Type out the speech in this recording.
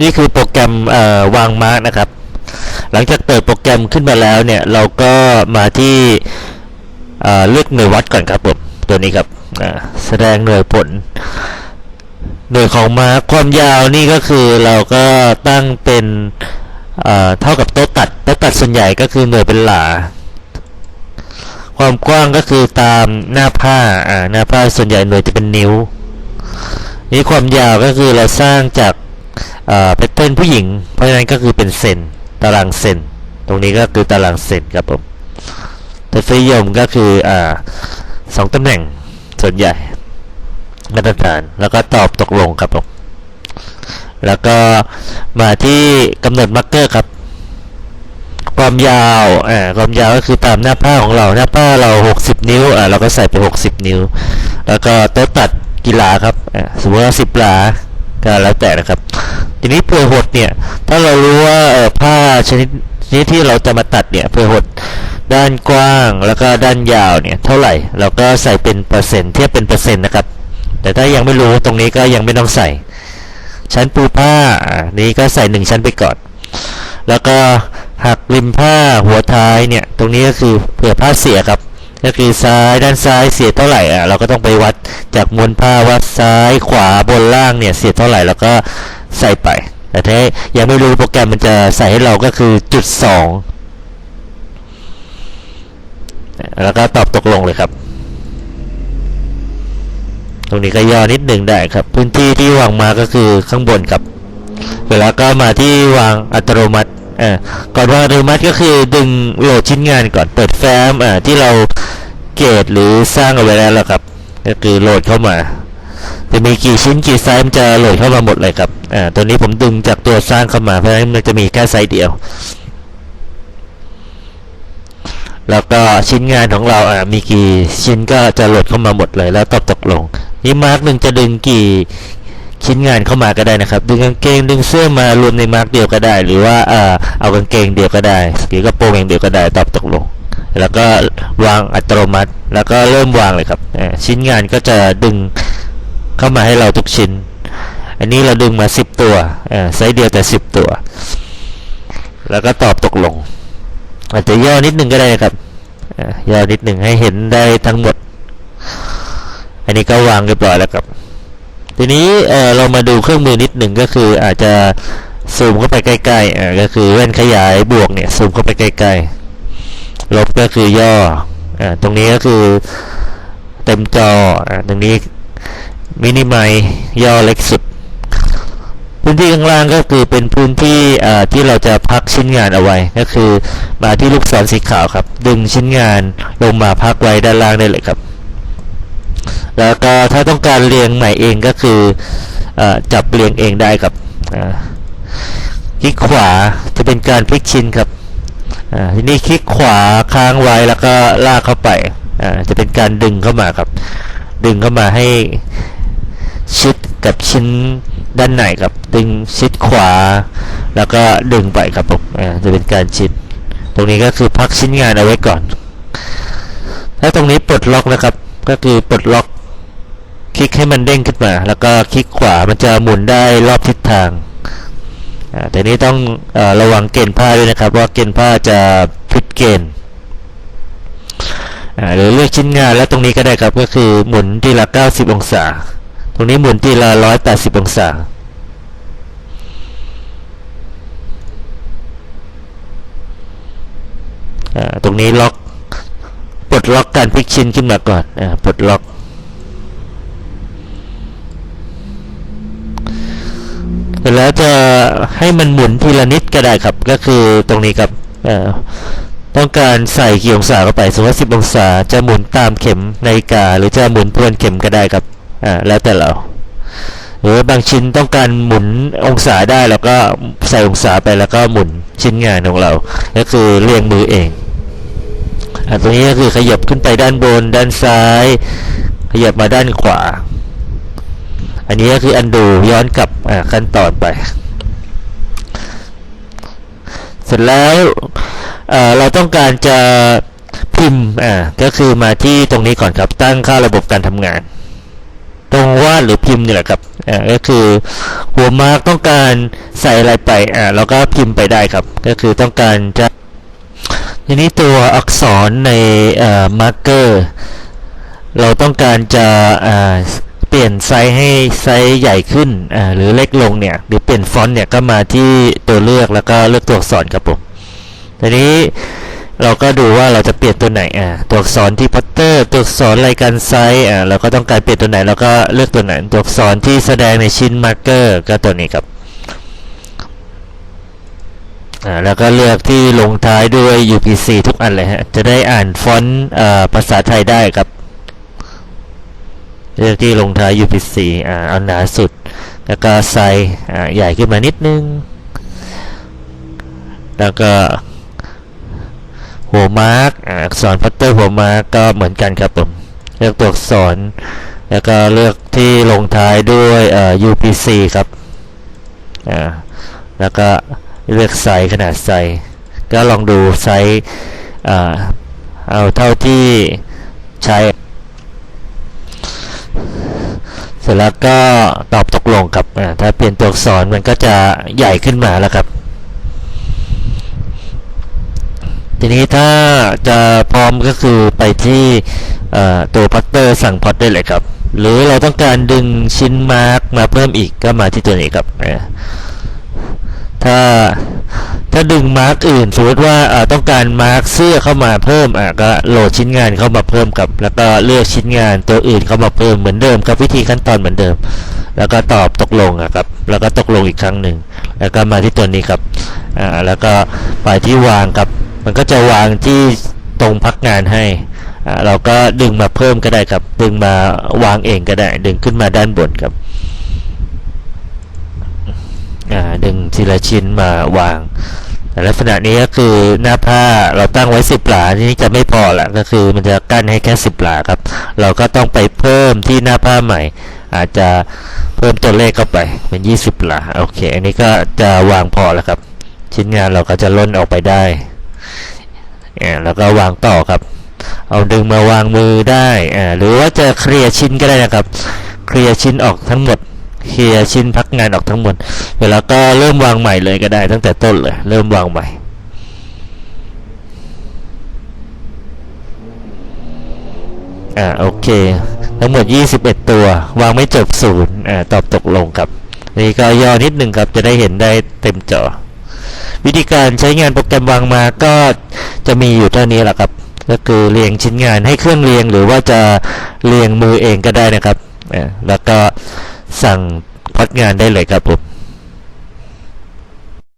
นี่คือโปรแกรมวางมาร์กนะครับ หลังจากเปิดโปรแกรมขึ้นมาแล้วเนี่ย เราก็มาที่เลือกหน่วยวัดก่อนครับผมตัวนี้ครับแสดงหน่วยผล หน่วยของมาร์กความยาวนี่ก็คือเราก็ตั้งเป็นเท่ากับโต๊ะตัดโต๊ะตัดส่วนใหญ่ก็คือหน่วยเป็นหลา ความกว้างก็คือตามหน้าผ้าหน้าผ้าส่วนใหญ่หน่วยจะเป็นนิ้ว นี่ความยาวก็คือเราสร้างจาก เอ่อเป็นเป็นผู้หญิง เพราะฉะนั้นก็คือเป็นเซนตารางเซนตรงนี้ก็คือตารางเซนครับผมทศนิยมก็คืออ่าสองตำแหน่งส่วนใหญ่มาตรฐานแล้วก็ตอบตกลงครับผมแล้วก็มาที่กำหนดมาร์กเกอร์ครับ ความยาวอ่าความยาวก็คือตามหน้าผ้าของเราหน้าผ้าเรา 60 นิ้วอ่าเราก็ใส่ไป 60 นิ้ว แล้วก็โต๊ะตัดกีฬาครับอ่าสมมติว่า10หลาก็แล้วแต่นะครับ ทีนี้เผื่อหดเนี่ย ถ้าเรารู้ว่าผ้าชนิดนี้ที่เราจะมาตัดเนี่ยเผื่อหดด้านกว้างแล้วก็ด้านยาวเนี่ยเท่าไหร่เราก็ใส่เป็นเปอร์เซ็นต์เทียบเป็นเปอร์เซ็นต์นะครับ แต่ถ้ายังไม่รู้ตรงนี้ก็ยังไม่ต้องใส่ ชั้นปูผ้านี้ก็ใส่หนึ่งชั้นไปก่อน แล้วก็หักริมผ้าหัวท้ายเนี่ยตรงนี้ก็คือเผื่อผ้าเสียครับก็คือซ้ายด้านซ้ายเสียเท่าไหร่อะเราก็ต้องไปวัดจากมวลผ้าว่าซ้ายขวาบนล่างเนี่ยเสียเท่าไหร่ แล้วก็ ใส่ไป แต่ถ้ายังไม่รู้โปรแกรมมันจะใส่ให้เราก็คือจุดสองแล้วก็ตอบตกลงเลยครับ ตรงนี้ก็ย่อนิดหนึ่งได้ครับ พื้นที่ที่วางมาก็คือข้างบนครับ เวลาก็มาที่วางอัตโนมัติอ่าก่อนวางอัตโนมัติก็คือดึงโหลดชิ้นงานก่อนเปิดแฟ้มอ่าที่เราเกตหรือสร้างเอาไว้แล้วครับ ก็คือโหลดเข้ามา จะมีกี่ชิ้นกี่ไซส์มันจะโหลดเข้ามาหมดเลยครับอ่าตัวนี้ผมดึงจากตัวสร้างเข้ามาเพราะฉะนั้นมันจะมีแค่ไซส์เดียว แล้วก็ชิ้นงานของเราอ่ามีกี่ชิ้นก็จะโหลดเข้ามาหมดเลยแล้วตอบตกลง นี่มาร์กหนึ่งจะดึงกี่ชิ้นงานเข้ามาก็ได้นะครับ ดึงกางเกงดึงเสื้อมารวมในมาร์กเดียวก็ได้ หรือว่าเอ่อเอากางเกงเดียวก็ได้หรือกระโปรงอย่างเดียวก็ได้ตอบตกลง แล้วก็วางอัตโนมัติ แล้วก็เริ่มวางเลยครับอ่าชิ้นงานก็จะดึง เข้ามาให้เราทุกชิ้น อันนี้เราดึงมา 10 ตัวอ่าไซส์เดียวแต่ 10 ตัว แล้วก็ตอบตกลง อาจจะย่อนิดนึงก็ได้นะครับอ่าย่อนิดหนึ่งให้เห็นได้ทั้งหมด อันนี้ก็วางเรียบร้อยแล้วครับ ทีนี้เออเรามาดูเครื่องมือนิดหนึ่งก็คืออาจจะซูมเข้าไปใกล้ๆอ่าก็คือแว่นขยายบวกเนี่ยซูมเข้าไปใกล้ๆลบก็คือย่ออ่าตรงนี้ก็คือเต็มจออ่าตรงนี้ มินิมัยย่อเล็กสุด พื้นที่ข้างล่างก็คือเป็นพื้นที่ที่เราจะพักชิ้นงานเอาไว้ ก็คือมาที่ลูกศรสีขาวครับ ดึงชิ้นงานลงมาพักไว้ด้านล่างได้เลยครับ แล้วก็ถ้าต้องการเรียงใหม่เองก็คืออจับเรียงเองได้ครับคลิกขวาจะเป็นการพลิกชิ้นครับทีนี้คลิกขวาค้างไว้แล้วก็ลากเข้าไปจะเป็นการดึงเข้ามาครับ ดึงเข้ามาให้ ชิดกับชิ้นด้านในครับดึงชิดขวา แล้วก็ดึงไปครับผมอ่าจะเป็นการชิด ตรงนี้ก็คือพักชิ้นงานเอาไว้ก่อนถ้าตรงนี้ปลดล็อกนะครับ ก็คือปลดล็อกคลิกให้มันเด้งขึ้นมา แล้วก็คลิกขวามันจะหมุนได้รอบทิศทางอ่าแต่นี้ต้องอระวังเกณฑ์ผ้าด้วยนะครับ ว่าเกณฑ์ผ้าจะพลิกเกณฑ์อ่าหรือเลือกชิ้นงานแล้วตรงนี้ก็ได้ครับก็คือหมุนทีละ 90 องศา ตรงนี้หมุนทีละ180องศาอ่าตรงนี้ล็อก ปลดล็อกการพลิกชิ้นขึ้นมาก่อนอ่าปลดล็อกเสร็จแล้วจะให้มันหมุนทีละนิดก็ได้ครับ ก็คือตรงนี้ครับอ่อต้องการใส่กี่องศาเข้าไป สมมติว่า10 องศา จะหมุนตามเข็มนาฬิกา หรือจะหมุนทวนเข็มก็ได้ครับ อ่าแล้วแต่เราหรือบางชิ้นต้องการหมุนองศาได้แล้วก็ใส่องศาไปแล้วก็หมุนชิ้นงานของเรา ก็คือเรียงมือเองอ่าตรงนี้ก็คือขยับขึ้นไปด้านบน ด้านซ้าย ขยับมาด้านขวา อันนี้ก็คืออันดูย้อนกลับอ่าขั้นตอนไป เสร็จแล้วเอ่อเราต้องการจะพิมพ์อ่าก็คือมาที่ตรงนี้ก่อนครับตั้งค่าระบบการทำงาน ตรงวาดหรือพิมพ์นี่แหละครับอ่าก็คือหัวมาร์กต้องการใส่อะไรไปอ่าเราก็พิมพ์ไปได้ครับ ก็คือต้องการจะทีนี้ตัวอักษรในมาร์กเกอร์เราต้องการจะอ่าเปลี่ยนไซส์ให้ไซส์ใหญ่ขึ้นอ่าหรือเล็กลงเนี่ยหรือเปลี่ยนฟอนต์เนี่ยก็มาที่ตัวเลือกแล้วก็เลือกตัวอักษรครับผมทีนี้ เราก็ดูว่าเราจะเปลี่ยนตัวไหนอ่าตัวอักษรที่พัตเตอร์ตัวอักษรรายการไซส์อ่าเราก็ต้องการเปลี่ยนตัวไหนเราก็เลือกตัวไหนตัวอักษรที่แสดงในชิ้นมาร์กเกอร์ก็ตัวนี้ครับอ่าแล้วก็เลือกที่ลงท้ายด้วย UPC ทุกอันเลยฮะจะได้อ่านฟอนต์อ่าภาษาไทยได้ครับเลือกที่ลงท้าย UPC อ่าเอาหนาสุด แล้วก็ไซส์อ่าใหญ่ขึ้นมานิดนึง แล้วก็ หัวมาร์กอักษรพัตเตอร์หัวมาร์กก็เหมือนกันครับผม เลือกตัวอักษร แล้วก็เลือกที่ลงท้ายด้วยเอ่อ UPC ครับอ่าแล้วก็เลือกไซส์ขนาดไซส์ก็ลองดูไซส์อ่าเอาเท่าที่ใช้ เสร็จแล้วก็ตอบตกลงครับอ่าถ้าเปลี่ยนตัวอักษรมันก็จะใหญ่ขึ้นมาแล้วครับ ทีนี้ถ้าจะพร้อมก็คือไปที่ตัวพัตเตอร์สั่งพอตได้เลยครับ หรือเราต้องการดึงชิ้นมาร์กมาเพิ่มอีกก็มาที่ตัวนี้ครับถ้าถ้าดึงมาร์กอื่นสมมติว่าต้องการมาร์กเสื้อเข้ามาเพิ่มก็โหลดชิ้นงานเข้ามาเพิ่มครับ แล้วก็เลือกชิ้นงานตัวอื่นเข้ามาเพิ่มเหมือนเดิมครับวิธีขั้นตอนเหมือนเดิม แล้วก็ตอบตกลงครับ แล้วก็ตกลงอีกครั้งหนึ่งแล้วก็มาที่ตัวนี้ครับแล้วก็ไปที่วางครับ มันก็จะวางที่ตรงพักงานให้ เราก็ดึงมาเพิ่มก็ได้ครับ ดึงมาวางเองก็ได้ ดึงขึ้นมาด้านบนครับดึงทีละชิ้นมาวางแต่ลักษณะนี้ก็คือหน้าผ้าเราตั้งไว้สิบหลาทีนี้จะไม่พอละก็คือมันจะกั้นให้แค่สิบหลาครับ เราก็ต้องไปเพิ่มที่หน้าผ้าใหม่ อาจจะเพิ่มตัวเลขเข้าไปเป็นยี่สิบหลาโอเค อันนี้ก็จะวางพอแล้วครับ ชิ้นงานเราก็จะล้นออกไปได้ อ่าแล้วก็วางต่อครับ เอาดึงมาวางมือได้อ่าหรือว่าจะเคลียร์ชิ้นก็ได้นะครับ เคลียร์ชิ้นออกทั้งหมดเคลียร์ชิ้นพักงานออกทั้งหมดเสร็จแล้วก็เริ่มวางใหม่เลยก็ได้ตั้งแต่ต้นเลย เริ่มวางใหม่อ่าโอเค ทั้งหมด 21 ตัว วางไม่จบศูนย์อ่าตอบตกลงครับ นี่ก็ย่อนิดหนึ่งครับ จะได้เห็นได้เต็มจอ วิธีการใช้งานโปรแกรมวางมาก็ จะมีอยู่เท่านี้แหละครับ ก็คือเรียงชิ้นงานให้เครื่องเรียงหรือว่าจะเรียงมือเองก็ได้นะครับ แล้วก็สั่งพอดงานได้เลยครับผม